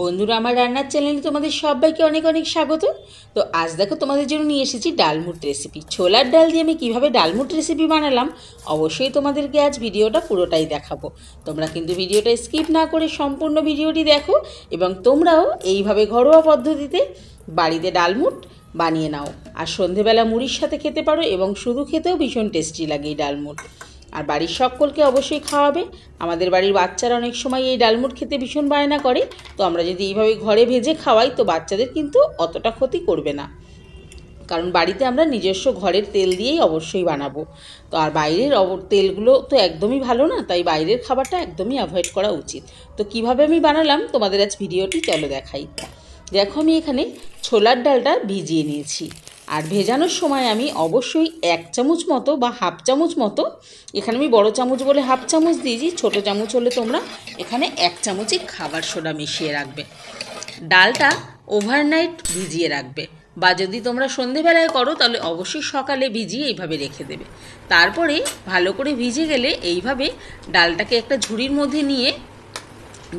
বন্ধুরা, আমার রান্নার চ্যানেলে তোমাদের সবাইকে অনেক অনেক স্বাগত। তো আজ দেখো তোমাদের জন্য নিয়ে এসেছি ডালমুট রেসিপি ছোলার ডাল দিয়ে আমি কীভাবে ডালমুট রেসিপি বানালাম, অবশ্যই তোমাদেরকে আজ ভিডিওটা পুরোটাই দেখাবো। তোমরা কিন্তু ভিডিওটা স্কিপ না করে সম্পূর্ণ ভিডিওটি দেখো এবং তোমরাও এইভাবে ঘরোয়া পদ্ধতিতে বাড়িতে ডালমুট বানিয়ে নাও। আর সন্ধেবেলা মুড়ির সাথে খেতে পারো এবং শুধু খেতেও ভীষণ টেস্টি লাগে এই ডালমুট আর বাড়ির সকলকে অবশ্যই খাওয়াবে। আমাদের বাড়ির বাচ্চারা অনেক সময় এই ডালমুট খেতে ভীষণ বায়না করে। তো আমরা যদি এইভাবে ঘরে ভেজে খাওয়াই, তো বাচ্চাদের কিন্তু অতটা ক্ষতি করবে না। কারণ বাড়িতে আমরা নিজস্ব ঘরের তেল দিয়েই অবশ্যই বানাবো। তো আর বাইরের তেলগুলো তো একদমই ভালো না, তাই বাইরের খাবারটা একদমই অ্যাভয়েড করা উচিত। তো কীভাবে আমি বানালাম, তোমাদের আজ ভিডিওটি চলো দেখাই। দেখো আমি এখানে ছোলার ডালটা ভিজিয়ে নিয়েছি। আর ভেজানোর সময় আমি অবশ্যই এক চামচ মতো বা হাফ চামচ মতো, এখানে আমি বড় চামচ বলে হাফ চামচ দিয়েছি, ছোট চামচ হলে তোমরা এখানে এক চামচই খাবার সোডা মিশিয়ে রাখবে। ডালটা ওভারনাইট ভিজিয়ে রাখবে বা যদি তোমরা সন্ধেবেলায় করো, তাহলে অবশ্যই সকালে ভিজিয়ে এইভাবে রেখে দেবে। তারপরে ভালো করে ভিজে গেলে এইভাবে ডালটাকে একটা ঝুড়ির মধ্যে নিয়ে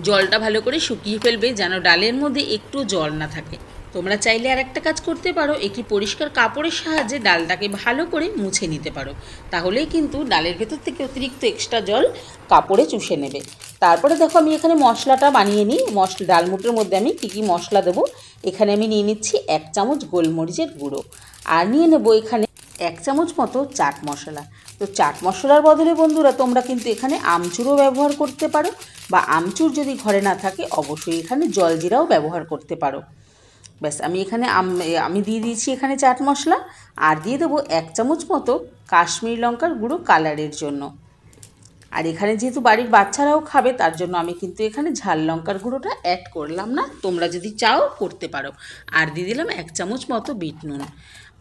জলটা ভালো করে শুকিয়ে ফেলবে, যেন ডালের মধ্যে একটু জল না থাকে। তোমরা চাইলে আর একটা কাজ করতে পারো। একটি পরিষ্কার কাপড়ের সাহায্যে ডালটাকে ভালো করে মুছে নিতে পারো। তাহলেই কিন্তু ডালের ভেতর থেকে অতিরিক্ত এক্সট্রা জল কাপড়ে চুষে নেবে। তারপরে দেখো আমি এখানে মশলাটা বানিয়ে নিই। মশলা ডালমুটের মধ্যে আমি কী কী মশলা দেবো? এখানে আমি নিয়ে নিচ্ছি এক চামচ গোলমরিচের গুঁড়ো। আর নিয়ে নেব এখানে এক চামচ মতো চাট মশলা। তো চাট মশলার বদলে বন্ধুরা, তোমরা কিন্তু এখানে আমচুরও ব্যবহার করতে পারো বা আমচুর যদি ঘরে না থাকে, অবশ্যই এখানে জলজিরাও ব্যবহার করতে পারো। ব্যাস, আমি এখানে আম- দিয়ে দিয়েছি এখানে চাট মশলা, আর দিয়ে দেবো এক চামচ মতো কাশ্মীরি লঙ্কার গুঁড়ো কালারের জন্য। আর এখানে যেহেতু বাড়ির বাচ্চারাও খাবে, তার জন্য আমি কিন্তু এখানে ঝাল লঙ্কার গুঁড়োটা অ্যাড করলাম না। তোমরা যদি চাও, করতে পারো। আর দিয়ে দিলাম এক চামচ মতো বিট নুন।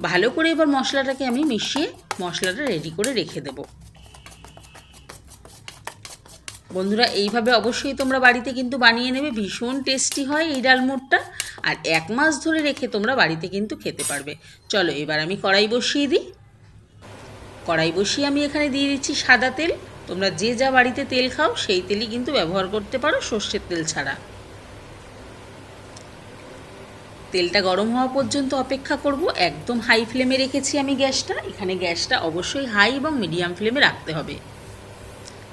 ভালো করে এবার মশলাটাকে আমি মিশিয়ে মশলাটা রেডি করে রেখে দেবো। বন্ধুরা, এইভাবে অবশ্যই তোমরা বাড়িতে কিন্তু বানিয়ে নেবে। ভীষণ টেস্টি হয় এই ডালমুটটা আর এক মাস ধরে রেখে তোমরা বাড়িতে কিন্তু খেতে পারবে। চলো, এবার আমি কড়াই বসিয়ে দিই। কড়াই বসিয়ে আমি এখানে দিয়ে দিচ্ছি সাদা তেল। তোমরা যে যা বাড়িতে তেল খাও, সেই তেলই কিন্তু ব্যবহার করতে পারো সর্ষের তেল ছাড়া। তেলটা গরম হওয়া পর্যন্ত অপেক্ষা করব। একদম হাই ফ্লেমে রেখেছি আমি গ্যাসটা। এখানে গ্যাসটা অবশ্যই হাই এবং মিডিয়াম ফ্লেমে রাখতে হবে।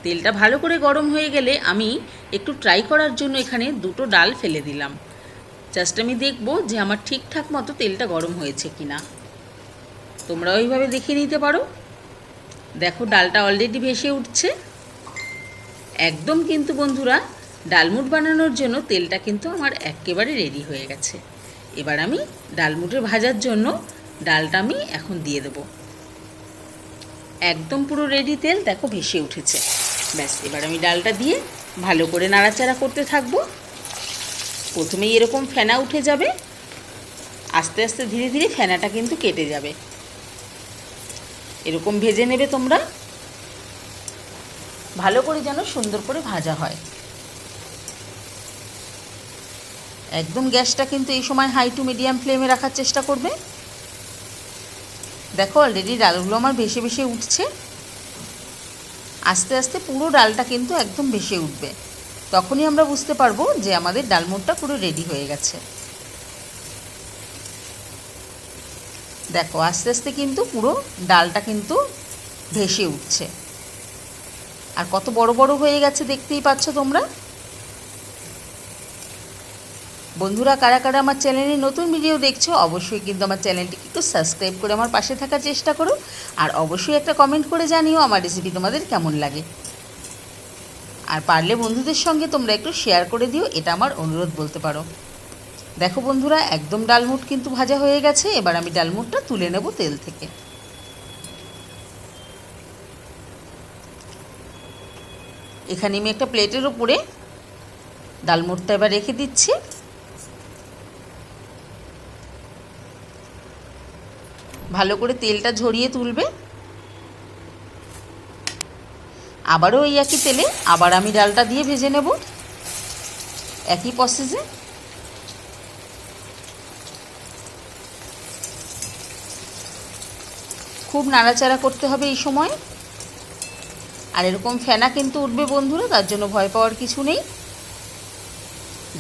তেলটা ভালো করে গরম হয়ে গেলে আমি একটু ট্রাই করার জন্য এখানে দুটো ডাল ফেলে দিলাম। জাস্ট আমি দেখব যে আমার ঠিকঠাক মতো তেলটা গরম হয়েছে কি না তোমরা ওইভাবে দেখে নিতে পারো। দেখো, ডালটা অলরেডি ভেসে উঠছে। একদম কিন্তু বন্ধুরা ডালমুট বানানোর জন্য তেলটা কিন্তু আমার একেবারে রেডি হয়ে গেছে। এবার আমি ডালমুটের ভাজার জন্য ডালটা আমি এখন দিয়ে দেবো। একদম পুরো রেডি তেল, দেখো ভেসে উঠেছে। ব্যাস, এবার আমি ডালটা দিয়ে ভালো করে নাড়াচাড়া করতে থাকব। প্রথমেই এরকম ফেনা উঠে যাবে, আস্তে আস্তে ধীরে ধীরে ফেনাটা কিন্তু কেটে যাবে। এরকম ভেজে নেবে তোমরা, ভালো করে যেন সুন্দর করে ভাজা হয়। একদম গ্যাসটা কিন্তু এই সময় হাই টু মিডিয়াম ফ্লেমে রাখার চেষ্টা করবে। দেখো অলরেডি ডালগুলো আমার ভেসে ভেসে উঠছে। আস্তে আস্তে পুরো ডালটা কিন্তু একদম ভেসে উঠবে। তখনই আমরা বুঝতে পারব যে আমাদের ডালমুটটা পুরো রেডি হয়ে গেছে। দেখো, আস্তে আস্তে কিন্তু পুরো ডালটা কিন্তু ভেসে উঠছে। আর কত বড় বড় হয়ে গেছে দেখতেই পাচ্ছ তোমরা? বন্ধুরা, কারা কারা আমার চ্যানেলে নতুন ভিডিও দেখছ, অবশ্যই কিন্তু আমার চ্যানেলটিকে একটু সাবস্ক্রাইব করে আমার পাশে থাকার চেষ্টা করো। আর অবশ্যই একটা কমেন্ট করে জানিও আমার রেসিপি তোমাদের কেমন লাগে। আর পারলে বন্ধুদের সঙ্গে তোমরা একটু শেয়ার করে দিও, এটা আমার অনুরোধ বলতে পারো। দেখো বন্ধুরা, একদম ডালমুট কিন্তু ভাজা হয়ে গেছে, এবার আমি ডালমুটটা তুলে নেব তেল থেকে। এখানে আমি একটা প্লেটের উপরে ডালমুটটা এবার রেখে দিচ্ছি। ভালো করে তেলটা ঝরিয়ে তুলবে। আবারও ওই একই তেলে, আবার আমি ডালটা দিয়ে ভেজে নেব। একই প্রসেসে খুব নাড়াচাড়া করতে হবে এই সময়। আর এরকম ফেনা কিন্তু উঠবে বন্ধুরা, তার জন্য ভয় পাওয়ার কিছু নেই।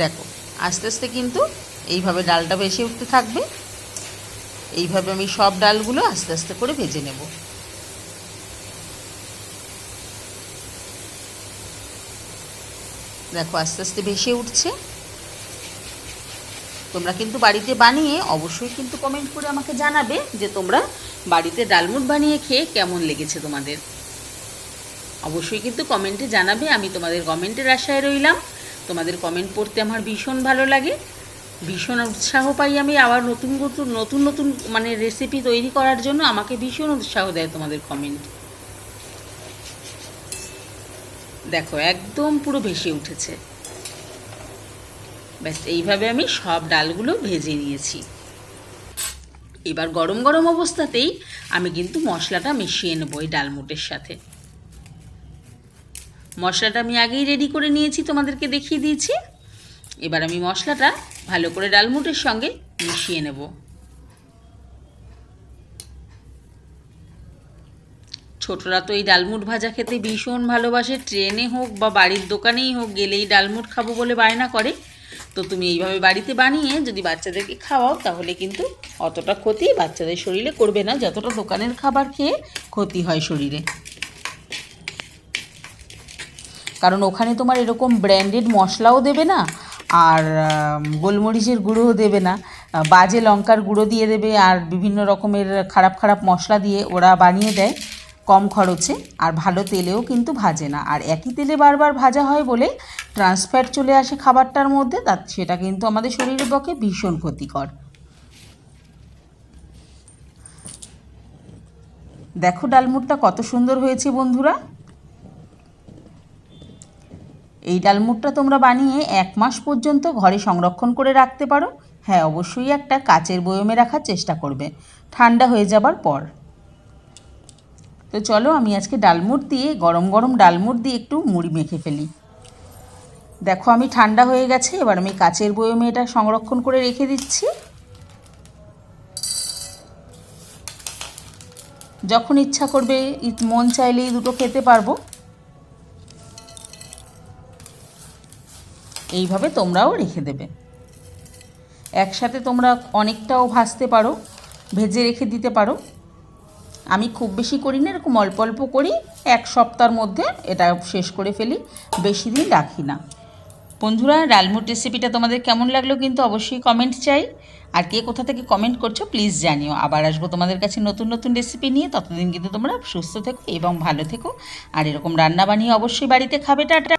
দেখো, আস্তে আস্তে কিন্তু এইভাবে ডালটা ভেসে উঠতে থাকবে। এইভাবে আমি সব ডালগুলো আস্তে আস্তে করে ভেজে নেব। দেখো, আস্তে আস্তে ভেসে উঠছে। তোমরা কিন্তু বাড়িতে বানিয়ে অবশ্যই কিন্তু কমেন্ট করে আমাকে জানাবে যে তোমরা বাড়িতে ডালমুট বানিয়ে খেয়ে কেমন লেগেছে তোমাদের। অবশ্যই কিন্তু কমেন্টে জানাবে, আমি তোমাদের কমেন্টের আশায় রইলাম। তোমাদের কমেন্ট পড়তে আমার ভীষণ ভালো লাগে। ভীষণ উৎসাহ পাই আমি আবার নতুন নতুন নতুন নতুন মানে রেসিপি তৈরি করার জন্য আমাকে ভীষণ উৎসাহ দেয় তোমাদের কমেন্ট দেখো, একদম পুরো ভেসে উঠেছে। ব্যাস, এইভাবে আমি সব ডালগুলো ভেজে নিয়েছি। এবার গরম গরম অবস্থাতেই আমি কিন্তু মশলাটা মিশিয়ে নেব এই ডালমুটের সাথে। মশলাটা আমি আগেই রেডি করে নিয়েছি, তোমাদেরকে দেখিয়ে দিয়েছি। এবার আমি মশলাটা ভালো করে ডালমুটের সঙ্গে মিশিয়ে নেব। ছোটরা তো এই ডালমুট ভাজা খেতে ভীষণ ভালোবাসে, ট্রেনে হোক বা বাড়ির দোকানেই হোক, গেলেই ডালমুট খাব বলে বায়না করে। তো তুমি এইভাবে বাড়িতে বানিয়ে যদি বাচ্চাদেরকে খাওয়াও, তাহলে কিন্তু অতটা ক্ষতি বাচ্চাদের শরীরে করবে না, যতটা দোকানের খাবার খেয়ে ক্ষতি হয় শরীরে। কারণ ওখানে তোমার এরকম ব্র্যান্ডেড মশলাও দেবে না আর গোলমরিচের গুঁড়োও দেবে না। বাজে লঙ্কার গুঁড়ো দিয়ে দেবে আর বিভিন্ন রকমের খারাপ খারাপ মশলা দিয়ে ওরা বানিয়ে দেয় কম খরচে। আর ভালো তেলেও কিন্তু ভাজে না। আর একই তেলে বারবার ভাজা হয় বলে ট্রান্সফ্যাট চলে আসে খাবারটার মধ্যে, তা সেটা কিন্তু আমাদের শরীরের পক্ষে ভীষণ ক্ষতিকর। দেখো ডালমুটটা কত সুন্দর হয়েছে বন্ধুরা। এই ডালমুটটা তোমরা বানিয়ে এক মাস পর্যন্ত ঘরে সংরক্ষণ করে রাখতে পারো। হ্যাঁ অবশ্যই একটা কাচের বয়মে রাখার চেষ্টা করবে। ঠান্ডা হয়ে যাবার পর। তো চলো, আমি আজকে ডালমুট দিয়ে, গরম গরম ডালমুট দিয়ে একটু মুড়ি মেখে ফেলি। দেখো, আমি ঠান্ডা হয়ে গেছে, এবার আমি কাচের বয়মে এটা সংরক্ষণ করে রেখে দিচ্ছি। যখন ইচ্ছা করবে, মন চাইলেই দুটো খেতে পারব। এইভাবে তোমরাও রেখে দেবে। একসাথে তোমরা অনেকটাও ভাজতে পারো, ভেজে রেখে দিতে পারো। আমি খুব বেশি করি না এরকম অল্প অল্প করি, এক সপ্তাহের মধ্যে এটা শেষ করে ফেলি, বেশি দিন রাখি না। বন্ধুরা, ডালমুট রেসিপিটা তোমাদের কেমন লাগল কিন্তু অবশ্যই কমেন্ট চাই। আর কে কোথা থেকে কমেন্ট করছ প্লিজ জানিও। আবার আসব তোমাদের কাছে নতুন নতুন রেসিপি নিয়ে। ততদিন কিন্তু তোমরা সুস্থ থেকো এবং ভালো থেকো। আর এরকম রান্না বানিয়ে অবশ্যই বাড়িতে খাবে। টাটা।